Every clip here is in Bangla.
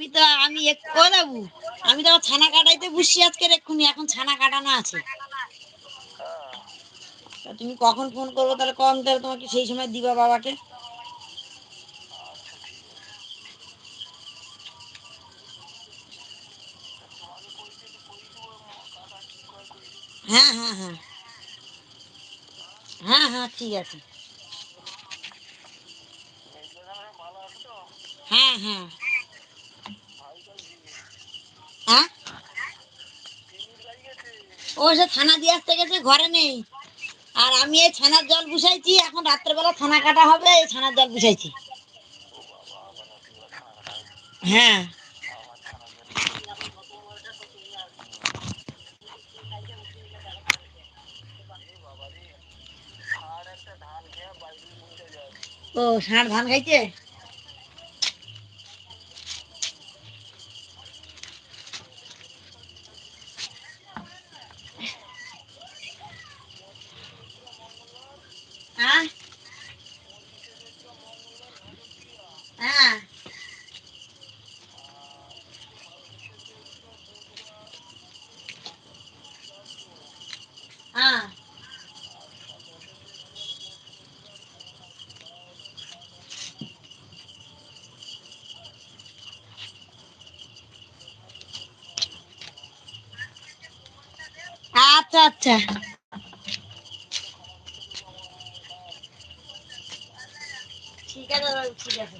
আমি তো, আমি ও বাবু, আমি তো ছানা কাটাইতে বসছি আজকে এক্ষুনি, এখন ছানা কাটানো আছে। তুমি কখন ফোন করব তাহলে কম, তাহলে তোমাকে সেই সময় দিবা বাবাকে। হ্যাঁ হ্যাঁ হ্যাঁ। হ্যাঁ হ্যাঁ ঠিক আছে। হ্যাঁ হ্যাঁ। ও সে থানা দিয়ে আসতে গেছে, ঘরে নেই। আর আমি এই ছানার জল বুঝাইছি এখন রাত্রেবেলা ছানা কাটা হবে, এই ছানার জল বুঝাইছি হ্যাঁ। ও, ষাঁড় ধান খাইছে হ্যাঁ হ্যাঁ হ্যাঁ আচ্ছা। ঠিক আছে ঠিক আছে।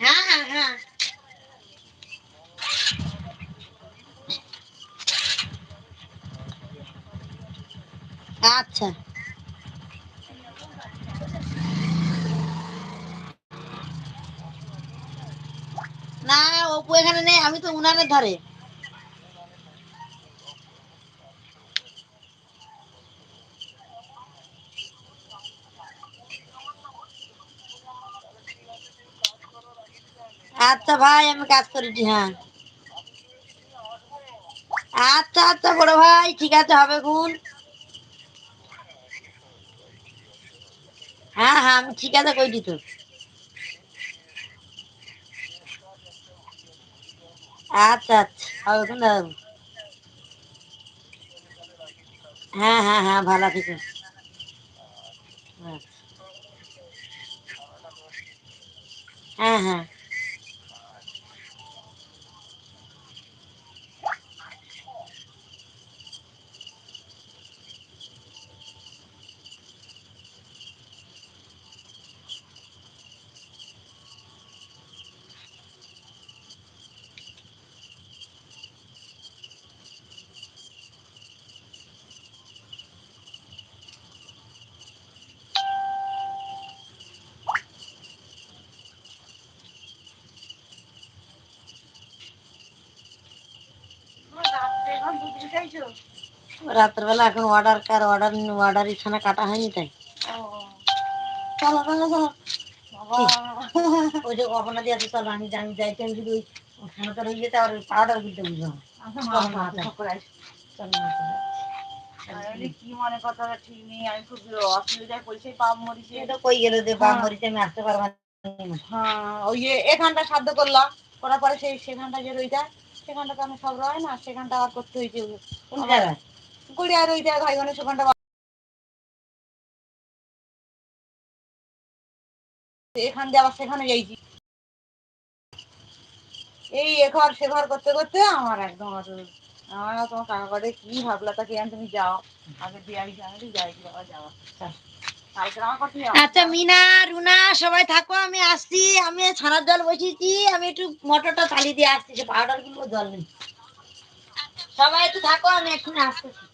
হ্যাঁ হ্যাঁ হ্যাঁ। আচ্ছা না অপু এখানে নেই, আমি তো উনানের ধারে। আচ্ছা ভাই, আমি কাজ করেছি হ্যাঁ। আচ্ছা আচ্ছা বড় ভাই, ঠিক আছে, হবে গুণ। হ্যাঁ হ্যাঁ আমি ঠিক আছে কইটি তো আচ্ছা আচ্ছা হবে গুণ দাদা হ্যাঁ হ্যাঁ হ্যাঁ ভালো ঠিক আছে আচ্ছা। হ্যাঁ হ্যাঁ রাত্রেবেলা এখন অর্ডার কার অর্ডার অর্ডার এখানে কাটা হয়নি তাই। চলো চলো চলো। ওই যে অপনা দিয়ে চলো আমি জানি যাইতে আমি যদি ওই খানাটা রয়ে যেতে আর পাউডার দিতে বুঝো কি মনে কথা ঠিক নেই আমি খুব অসুবিধায় পড়ছি পাপ মরিছে কই গেল যে বাপ মরিতে আমি আসতে পারব না। হ্যাঁ ওই এখানটা সাধ্য করলাম করার পরে সেই সেখানটা যে রইটা সেখানটা তো আমি সব রয় না সেখানটা আবার করতে হয়েছে। কোন জায়গায়? গড়িয়া রইটা ভাই বোনের সেখানটা এখান দিয়ে আবার সেখানে যাইছি। এই এঘর সেঘর করতে করতে আমার একদম অসুবিধা আমার তোমার কাকা করে কি ভাবলা তা কি তুমি যাও। আগে দিয়ে আমি জানি যাই বাবা, যাওয়া। আচ্ছা মিনা, রুনা, সবাই থাকো, আমি আসছি। আমি ছানার জল বসিয়েছি। আমি একটু মোটরটা চালিয়ে দিয়ে আসছি, সে পাউডার কিনবো জল নেই। সবাই একটু থাকো, আমি এক্ষুনি আসতেছি।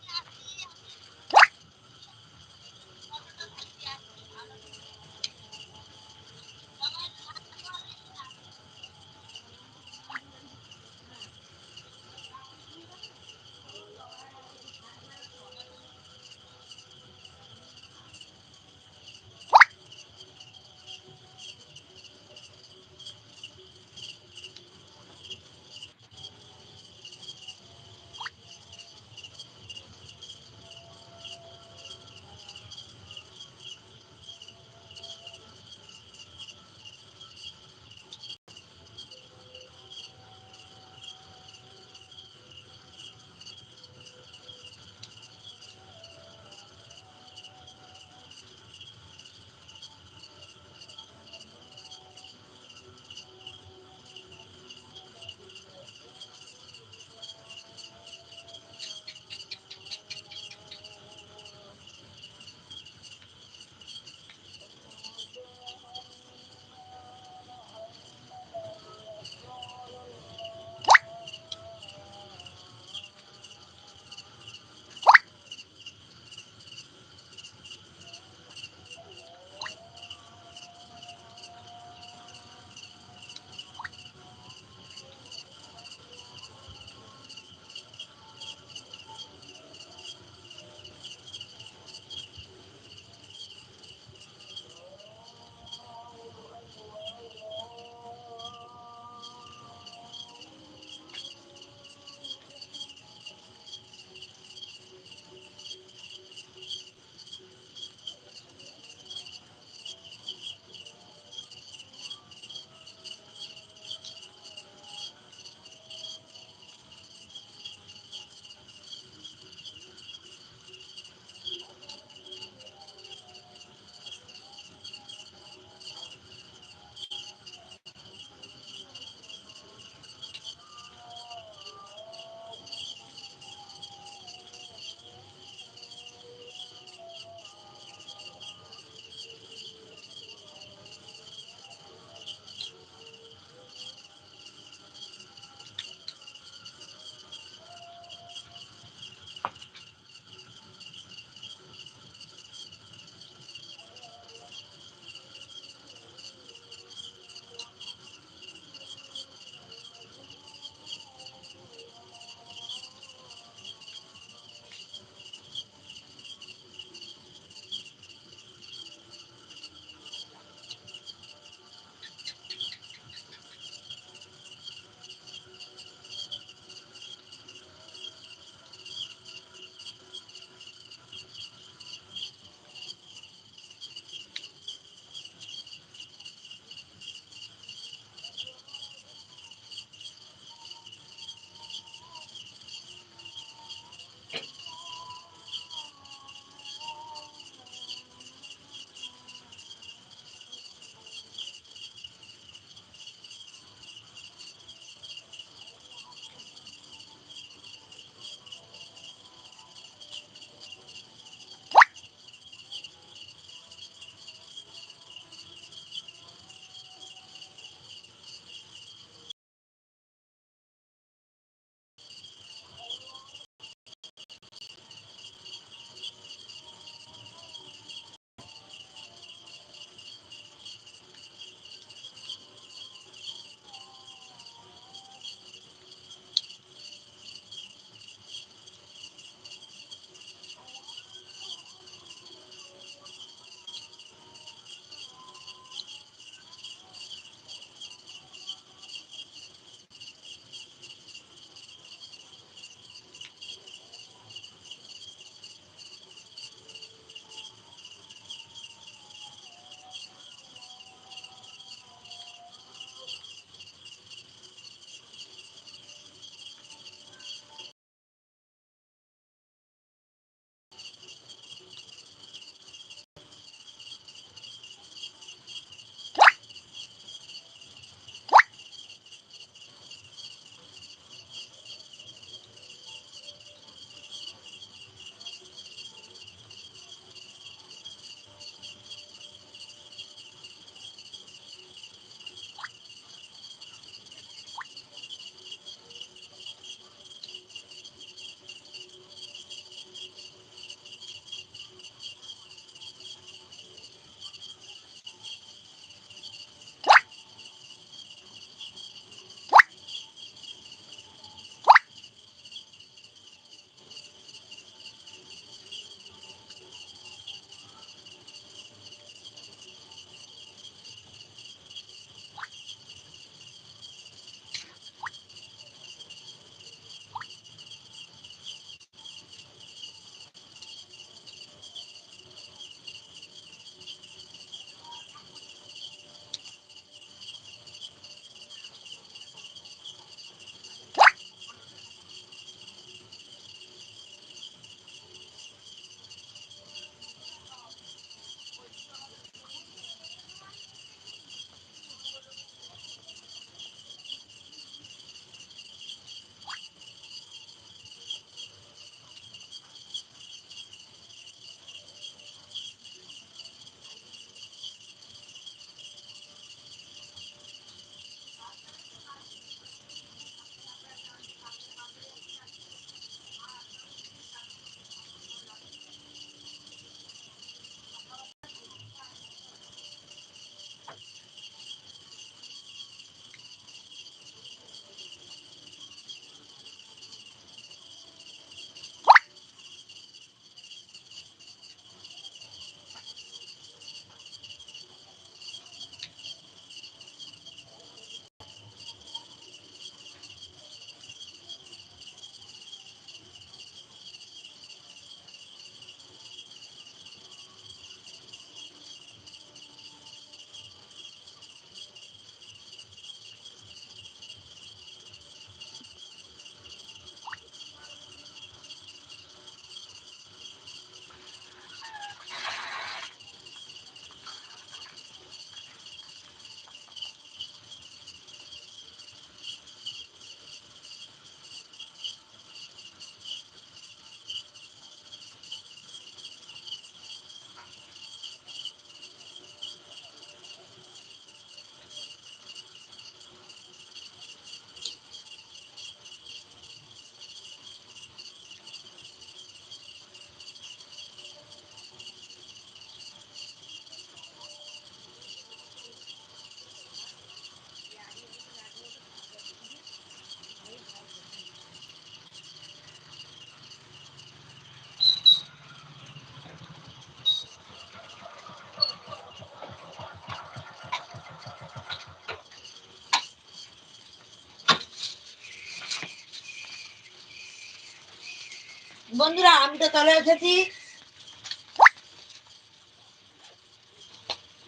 বন্ধুরা আমি তো চলে এসেছি।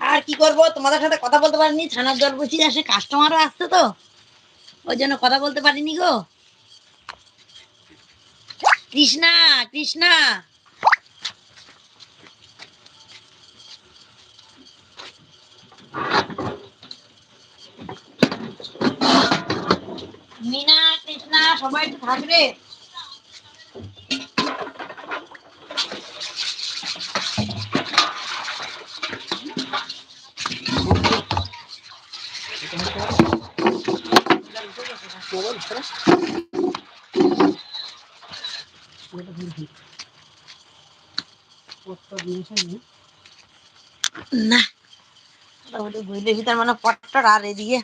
আর কি করব? তোমাদের সাথে কথা বলতে পারিনি ছানার জল বসি আসে কাস্টমারও আসছে তো। ওই জন্য কথা বলতে পারিনি গো। কৃষ্ণা কৃষ্ণা। মিনা, কৃষ্ণা, সবাই একটু থাকবে? না মোটামুটি বুঝলে ভিতর মানে পট্টর আর এদিকে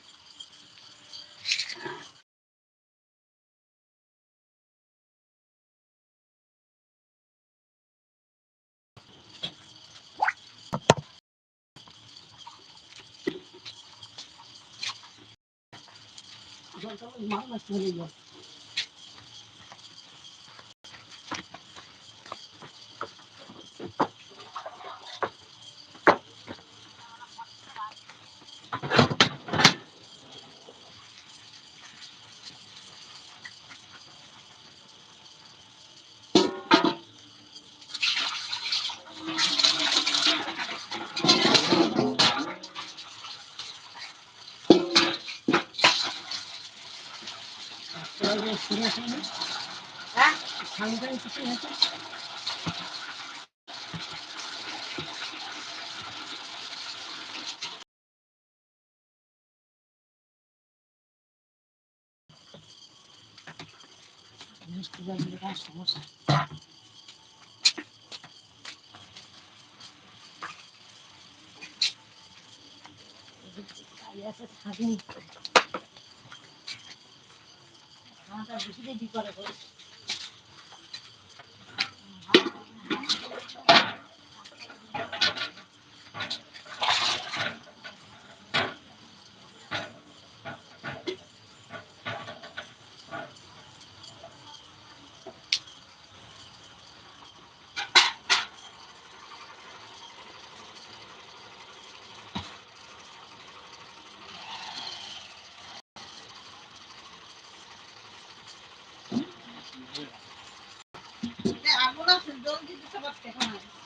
হ্যাঁ সমস্যা আছে থাকেনি আমারটা বেশি দিয়ে করে করে দিতে সবার টেকা নাই জল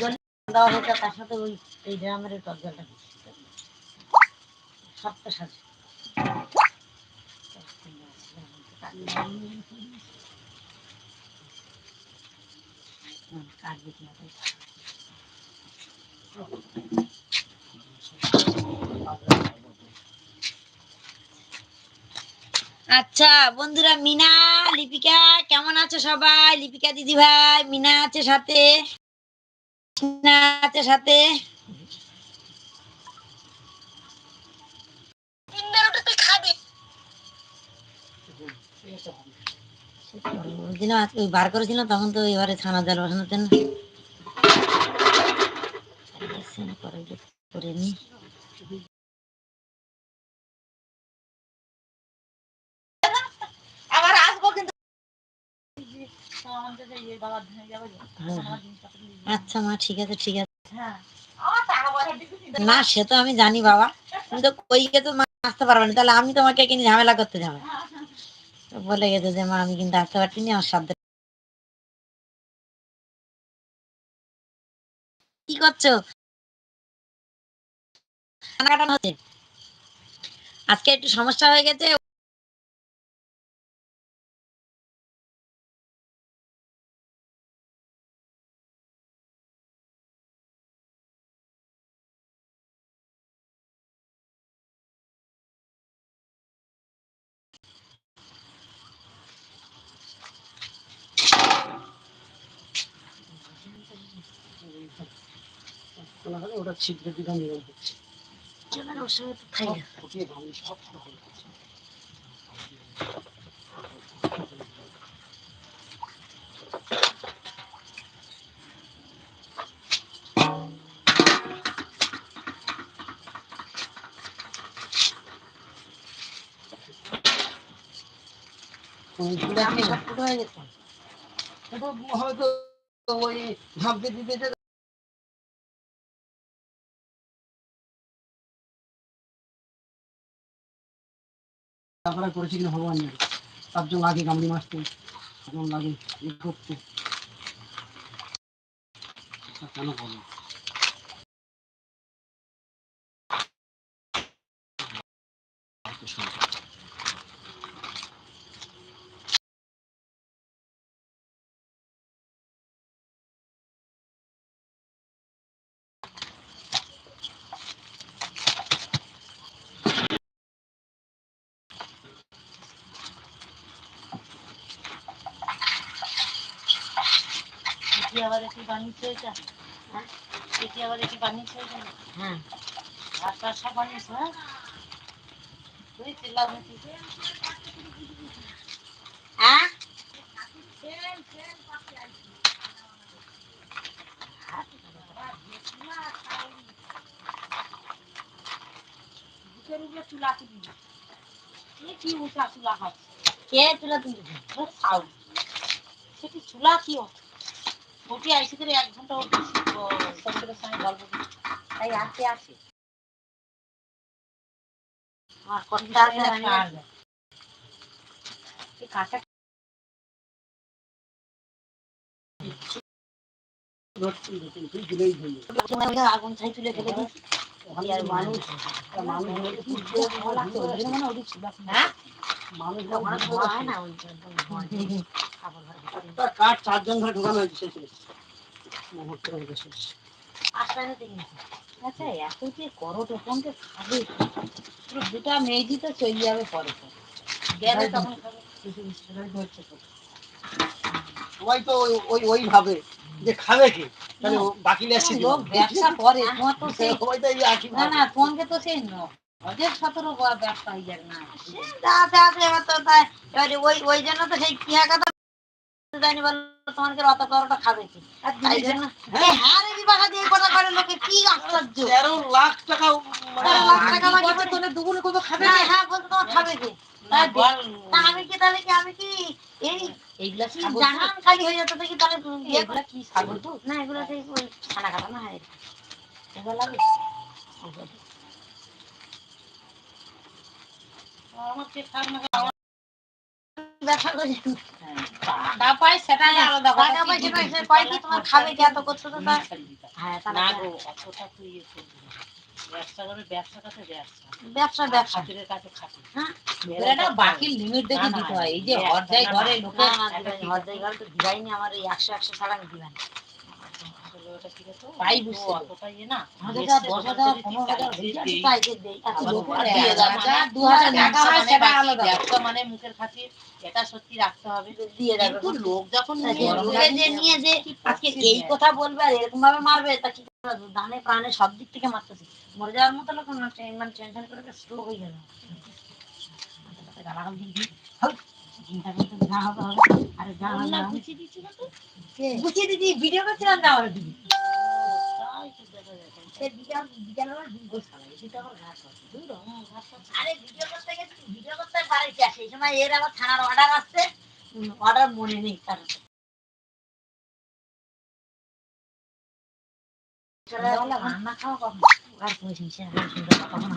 জল দেওয়া তার সাথে ওই এই ড্রামের টক জলটা সাজু। আচ্ছা বন্ধুরা, মিনা, লিপিকা, কেমন আছো সবাই? লিপিকা দিদি ভাই মিনা আছে সাথে। মিনা আছে সাথে আজকে বার করেছিল তখন তো এবারে ছানা জল বসানোর জন্য করে নি আবার আসব কিন্তু আমাদের এই বাবার ধানে যাব যে, হ্যাঁ, আমার হ্যাঁ। জিনিসপত্র নিয়ে যাব। আচ্ছা মা, ঠিক আছে ঠিক আছে। না সে তো আমি জানি, বাবা। তুমি তো তো আসতে পারবে না। তাহলে আমি তোমাকে কিনে ঝামেলা করতে বলে গেছে যে, মা, আমি কিন্তু আসতে পারছি আমার সাধ্য কি করছ? আজকে একটু সমস্যা হয়ে গেছে ছিদ্র দিঘা নিয়ম হচ্ছে। ওর সঙ্গে তো না। ফুটিয়ে ভাঙি সব ভালো হচ্ছে আমি সব ফুটো হয়ে গেছে। হয়তো ওই ঝাঁপতে দিতে তারপরে করেছি কিনা ভগবান জানে। তার জন্য লাগে গামলি মাছতে লাগে করতে। কেন বলো আবার বানিয়েছে এটা হ্যাঁ? এটি আবার একটু বানিয়েছে এটা হ্যাঁ আর তার সব বানিয়েছে হ্যাঁ? তুই চিল্লা হ্যাঁ? চুলা তুলি কি উঁচা চুলা হয়? কে তুলে ওর সেটি চুলা কি ওটি আইসি করে এক ঘণ্টা সন্ধ্যের সময় গল্প করছি। তাই আসতে আসে কার কাঁচা হয়ে আগুন ছাই তুলে ফেলে আর মানুষ হয়। হ্যাঁ? হয় কাঠ চারজন ধরে ঢোকানো হয়েছে মুহূর্তে হয়ে গেছে আচ্ছা এত যে করো খাবে। দুটা মেয়েজি তো চলে যাবে পরে। গেলে তখন সবাই তো ওই- ওই ওই ভাবে। যে খাবে কি? তাহলে বাকি আসছে লোক ব্যবসা করে তোমার তো সেই না। না তোমাকে তো সেই ন অজের সতেরো ব্যবসা হয়ে যাবে না। আছে আছে এবার তো তাই এবারে ওই ওই জন্য তো সেই কিয়া কথা জানি বলল তোমার কি অত করোটা খাবে কি? দিদি জন্য এই হারে বিবাহ দিয়ে কথা করে লোকে? কি আশ্চর্য। তেরো লাখ টাকা মানে লাখ টাকা কি লাগে তো- তোলে দুগুলো করবে খাবে না না হ্যাঁ বলতো তোমার খাবে কি? বল। তা আমি কি তাহলে কি আমি কি এই এইগুলা কি জাহান খালি হয়ে যেত দেখি তাহলে। ইয়ে এগুলা কি ছাগল দুধ? না এগুলো সেই খানা খাতা না হয় এগুলো লাগে। আমার কে খাক, ব্যবসা করি টাকা পাই সেটাই আলাদা টাকা পয়সা নয়, সে কয় কি তোমার খাবে কি এত করছ তো তা? হ্যাঁ, তাহলে না গো অতটা তুই ইয়ে করবি ব্যবসা করে ব্যবসা কাছে ব্যবসা ব্যবসা ব্যবসা খাতিরের কাছে খাতির হ্যাঁ। এটা বাকি লিমিট দেখে দিতে হয় এই যে অর্ধেক ঘরে না, লোকের না, দিবাই, হরদের ঘরে তো দিবাইনি, আমার এই একশো একশো ছাড়া আমি দিবাই না। পাই বুঝতে অতটা ইয়ে না? আমাদের দশ হাজার, পনেরো হাজার হয়ে যাচ্ছে, তাই যে দেই। এত আবার লোক উপরে দিয়ে এক দেয়, হাজার, দু হাজার টাকা হয়, মানে সেটা আলাদা। ব্যবসা মানে মুখের খাতির এটা সত্যি রাখতে হবে। দিয়ে দেবে। কিন্তু লোক যখন নিয়ে লোকে লোকে যে আজকে এই কথা বলবে আর এরকম ভাবে মারবে তা কি? দানে প্রাণে সব দিক থেকে মারতেছে। মরে যাওয়ার মতো লোক মানে টেনশন করে স্ট্রোক হয়ে গেল। গালাগাল দিয়ে দিই। হোক, করতে যা ভিডিও। আরে ভিডিও করতে গেছি ভিডিও করতে পারিস সেই সময় এর আবার থানার অর্ডার আসছে অর্ডার মনে নেই কারণ রান্না খাওয়া কখন আর কইছি সে কখন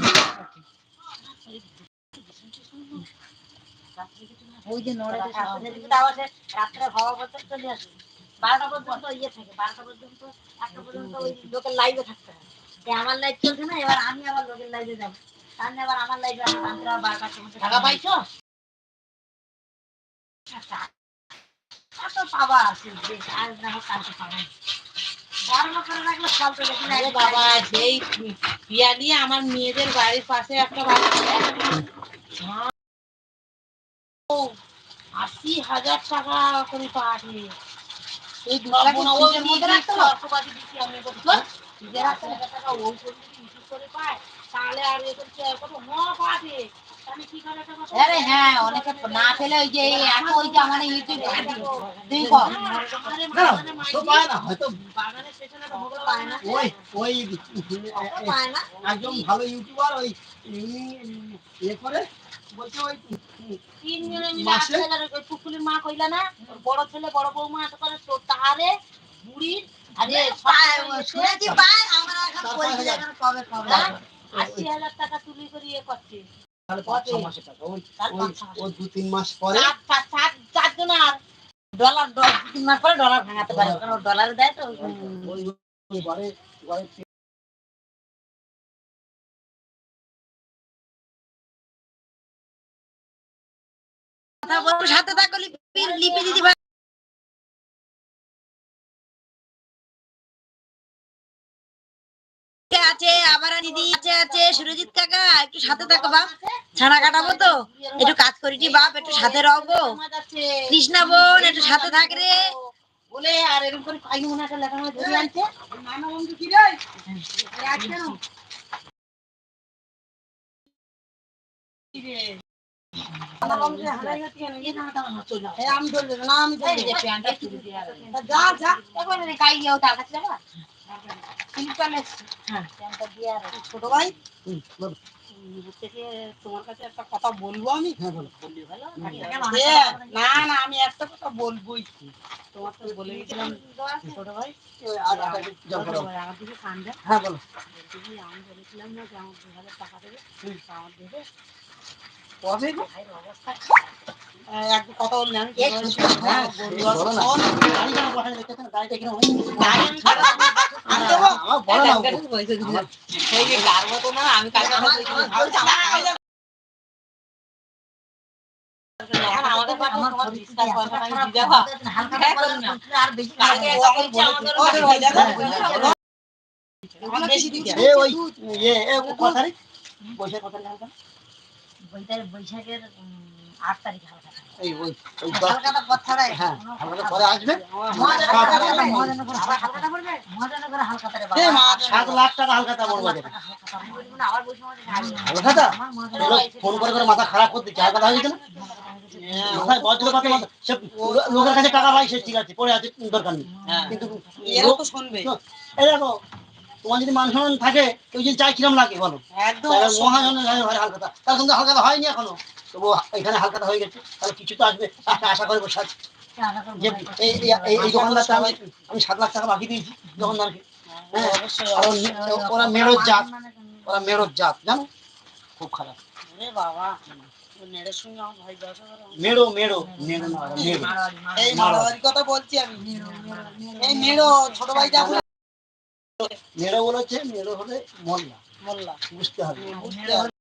ওই যে নড়ে তো রাত্রে খাওয়া পর্যন্ত চলে আসে। বারোটা পর্যন্ত ইয়ে থাকে বারোটা পর্যন্ত একটা পর্যন্ত ওই লোকের লাইভে থাকতে হয়। আমার লাইভ চলছে না এবার আমি আবার লোকের লাইভে যাব। তাহলে আবার আমার লাইভে আমি রাত্রে বারোটার সময় টাকা পাইছো কত পাবা আছে? যে আজ না হোক কালকে পাবা গরম করে রাখলে ফল তো দেখি না আরে বাবা সেই পিয়ালি আমার মেয়েদের বাড়ির পাশে একটা বাড়ি। আছে। হ্যাঁ। ও, আশি হাজার টাকা করে পাঠে এই দুটা বোনা ওই ফ্রিজের মধ্যে রাখতে অর্থপাতি দিচ্ছি আমি বলছি, ফ্রিজে রাখতে হাজার টাকা ওই করে যদি করে পায় তাহলে আর এ করছে কত ম পাঠে তাহলে কি করে টাকা পাবে? আরে হ্যাঁ অনেকে না পেলে ওই যে এখন ওই যে আমার ইউটিউবে তুই কর আরে না, বাগানে তো পায় না, হয়তো বাগানের পেছনে পায় না ওই ওই পায় না একজন ভালো ইউটিউবার ওই ইয়ে করে বলছে ওই তিনজনে মিলে মাসে? আট হাজার ওই পুকুলির মা কইলা না ওর বড় ছেলে বড় বৌমা এত করে তো তাহারে বুড়ির আরে শুনেছি পায় আমরা এখন বলছি যে এখন কবে কবে হ্যাঁ? আশি হাজার টাকা তুলি করে ইয়ে করছে। তাহলে পাঁচ ছ মাসের টাকা। ওই তার ওই পাঁচ ছ দু তিন মাস পরে? চার চার- চার চারজন আর ডলার ডলার তিন মাস পরে ডলার ভাঙাতে পারে কারণ ডলার দেয় তো। ওই জন্য। ওই ওই ঘরে ঘরে কথা বলব সাথে থাকো, লিপি লিপি দিদি ভাই। আছে? আবার দিদি আছে আছে, সুরজিৎ কাকা, একটু সাথে থাকো বাপ। ছানা কাটাবো তো। একটু কাজ করিটি বাপ, একটু সাথে রহবো কৃষ্ণা বোন, একটু সাথে থাক রে। বলে, আর এরকম করে কাইনি মনে একটা ধরে আনছে। নানা বন্ধু কি রে? এই ছোট ভাই তোমার কাছে একটা কথা বলব আমি না না আমি একটা কথা বলবোই তোমার তো বলে গেছিলাম ছোট ভাই হ্যাঁ বলো। আমি বলেছিলাম না যে আমার দু হাজার টাকা দেবে আমার দেবে কবে গো? ভাইয়ের অবস্থা আহ, এক কথা হ্যাঁ, হ্যাঁ, হয়ে বৈশাখের আট তারিখে হালকা এই ওই ওই হালকাটা পথ হ্যাঁ হালকা পরে আসবে? মহাজনের করে লাখ- মহাজনের করে হালকাটা পড়বে। মহাজনের করে হালকাটা রে বাবা। এ লাখ টাকা হালকাটা আবার হালকাটা ফোন করে করে মাথা খারাপ করতে চায় কথা হয়ে না লো- লোকের কাছে টাকা পাই সে ঠিক আছে পরে আছে দরকার নেই। হ্যাঁ। কিন্তু শুনবে। এই দেখো তোমার যদি মান সম্মান থাকে কেউ যদি চাই কিরম লাগে বলো। একদম। মহাজনের হালকাতা। তার কিন্তু হালকাতা হয়নি এখনও। তবু এখানে হালকাতা হয়ে গেছে। তাহলে কিছু তো আসবে। আশা করে বসে আছি। এই দোকানদারটা আমি আমি সাত লাখ টাকা বাকি দিয়েছি দোকানদারকে। হ্যাঁ? আর ওর- মেরত জাত। ওরা মেরত জাত জানো? খুব খারাপ। বাবা। মেরো মেরো মেরো মেরো। এই কথা বলছি আমি। এই মেয়েরও ছোট ভাই যাব মেরো বলেছে মেরো হলে মোল্লা। মোল্লা। বুঝতে হবে। বুঝতে হবে।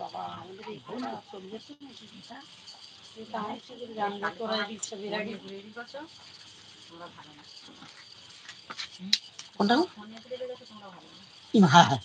বাবা আমাদের এইখানে চলে যাচ্ছে না টিভিটা এটা আমার সাথে জানলা তোরা দিচ্ছে বিরাটি কোনটা? হ্যাঁ হ্যাঁ।